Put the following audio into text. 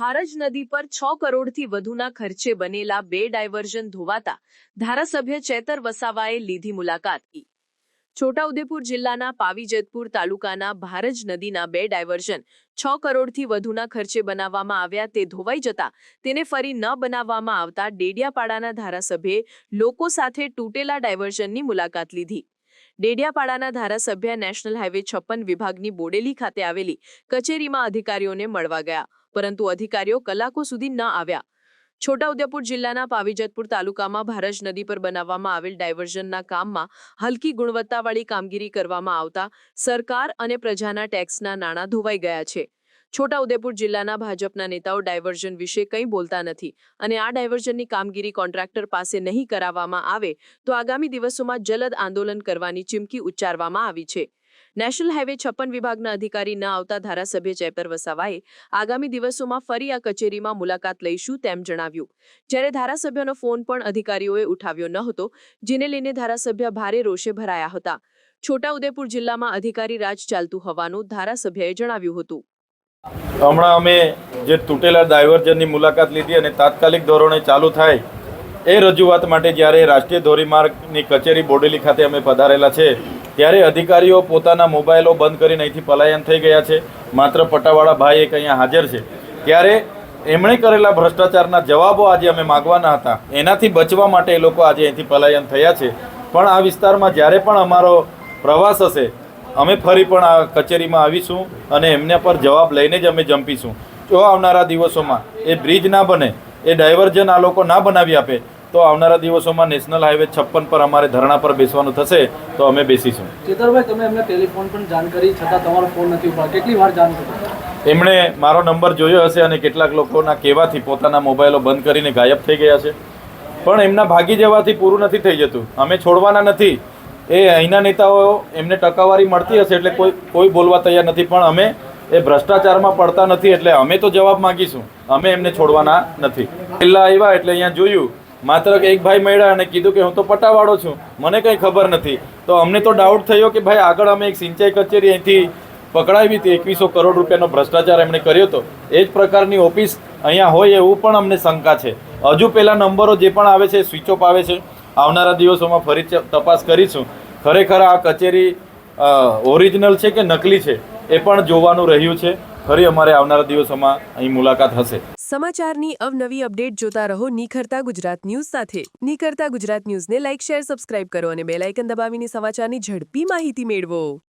ભારજ નદી પર છ કરોડથી વધુના ખર્ચે બનેલા બે ડાયવર્ઝન ધોવાતા ધારાસભ્ય ચેતર વસાવાએ લીધી મુલાકાત. છોટાઉદેપુર જિલ્લાના પાવીજેતપુર તાલુકાના ભારજ નદીના બે ડાયવર્ઝન છ કરોડથી વધુના ખર્ચે બનાવવામાં આવ્યા તે ધોવાઈ જતા તેને ફરી ન બનાવવામાં આવતા ડેડિયાપાડાના ધારાસભ્યે લોકો સાથે તૂટેલા ડાયવર્ઝનની મુલાકાત લીધી. ડેડિયાપાડાના ધારાસભ્ય નેશનલ હાઈવે છપ્પન વિભાગની બોડેલી ખાતે આવેલી કચેરીમાં અધિકારીઓને મળવા ગયા. પરંતુ અધિકારીઓ કલાકો સુધી ન આવ્યા. છોટાઉદેપુર જિલ્લાના પાવીજતપુર તાલુકામાં ભારજ નદી પર બનાવવામાં આવેલ ડાયવર્ઝનના કામમાં હલકી ગુણવત્તાવાળી કામગીરી કરવામાં આવતા સરકાર અને પ્રજાના ટેક્સના નાણાં ધોવાઈ ગયા છે. છોટાઉદેપુર જિલ્લાના ભાજપના નેતાઓ ડાયવર્ઝન વિશે કંઈ બોલતા નથી અને આ ડાયવર્ઝનની કામગીરી કોન્ટ્રાક્ટર પાસે નહીં કરાવવામાં આવે તો આગામી દિવસોમાં જલદ આંદોલન કરવાની ચીમકી ઉચ્ચારવામાં આવી છે. નેશનલ હાઈવે છપ્પન વિભાગના અધિકારી ન આવતા ધારાસભ્ય જયપર વસાવાએ આગામી દિવસોમાં ફરી આ કચેરીમાં મુલાકાત લઈશું તેમ જણાવ્યું. જ્યારે ધારાસભ્યનો ફોન પણ અધિકારીઓએ ઉઠાવ્યો ન હતો, જેને લઈને ધારાસભ્ય ભારે રોષે ભરાયા હતા. છોટાઉદેપુર જિલ્લામાં અધિકારી રાજ ચાલતું હોવાનું ધારાસભ્યએ જણાવ્યું હતું. હમણાં અમે જે તૂટેલા ડાયવર્જનની મુલાકાત લીધી અને તાત્કાલિક ધોરણે ચાલુ થાય એ રજૂઆત માટે જ્યારે રાષ્ટ્રીય ધોરીમાર્ગની કચેરી બોડેલી ખાતે અમે પધારેલા છે, ત્યારે અધિકારીઓ પોતાના મોબાઈલો બંધ કરીને અહીંથી પલાયન થઈ ગયા છે. માત્ર પટાવાળા ભાઈ એક અહીંયા હાજર છે. ત્યારે એમણે કરેલા ભ્રષ્ટાચારના જવાબો આજે અમે માગવાના હતા. એનાથી બચવા માટે એ લોકો આજે અહીંથી પલાયન થયા છે. પણ આ વિસ્તારમાં જ્યારે પણ અમારો પ્રવાસ હશે અમે ફરી પણ આ કચેરીમાં આવીશું અને એમના પર જવાબ લઈને જ અમે જંપીશું. જો આવનારા દિવસોમાં એ બ્રિજ ના બને એ ડાયવર્ઝન આ લોકો ના બનાવી આપે તો આવનારા દિવસોમાં નેશનલ હાઈવે છપ્પન પર અમારે ધરણા પર બેસવાનું થશે તો અમે બેસીશું. ચેતરભાઈ તમે એમને ટેલિફોન પણ જાણ કરી છતાં તમારો ફોન નથી ઉપાડ કેટલી વાર જાણ કરી? એમણે મારો નંબર જોયો હશે અને કેટલાક લોકોના કહેવાથી પોતાના મોબાઈલો બંધ કરીને ગાયબ થઈ ગયા છે. પણ એમના ભાગી જવાથી પૂરું નથી થઈ જતું. અમે છોડવાના નથી. એ અહીંના નેતાઓ એમને ટકાવારી મળતી હશે એટલે કોઈ કોઈ બોલવા તૈયાર નથી. પણ અમે એ ભ્રષ્ટાચારમાં પડતા નથી એટલે અમે તો જવાબ માગીશું. અમે એમને છોડવાના નથી. પહેલાં આવ્યા એટલે અહીંયા જોયું. માત્ર એક ભાઈ મળ્યા અને કીધું કે હું તો પટાવાળો છું. મને કંઈ ખબર નથી. તો અમને તો ડાઉટ થયો કે ભાઈ આગળ અમે એક સિંચાઈ કચેરી અહીંથી પકડાવી હતી, એકવીસો કરોડ રૂપિયાનો ભ્રષ્ટાચાર એમણે કર્યો હતો. એ જ પ્રકારની ઓફિસ અહીંયા હોય એવું પણ અમને શંકા છે. હજુ પહેલાં નંબરો જે પણ આવે છે સ્વિચ ઓફ આવે છે આવનારા દિવસોમાં ફરી તપાસ કરીશું. ખરેખર આ કચેરી ઓરિજિનલ છે કે નકલી છે એ પણ જોવાનું રહ્યું છે. ફરી અમારે આવનારા દિવસોમાં અહીં મુલાકાત હશે. સમાચારની અવનવી અપડેટ જોતા રહો નિખરતા ગુજરાત ન્યૂઝ સાથે. નિખરતા ગુજરાત ન્યૂઝને લાઇક, શેર, સબસ્ક્રાઇબ કરો અને બેલ આઇકન દબાવીને સમાચારની ઝડપી માહિતી મેળવો.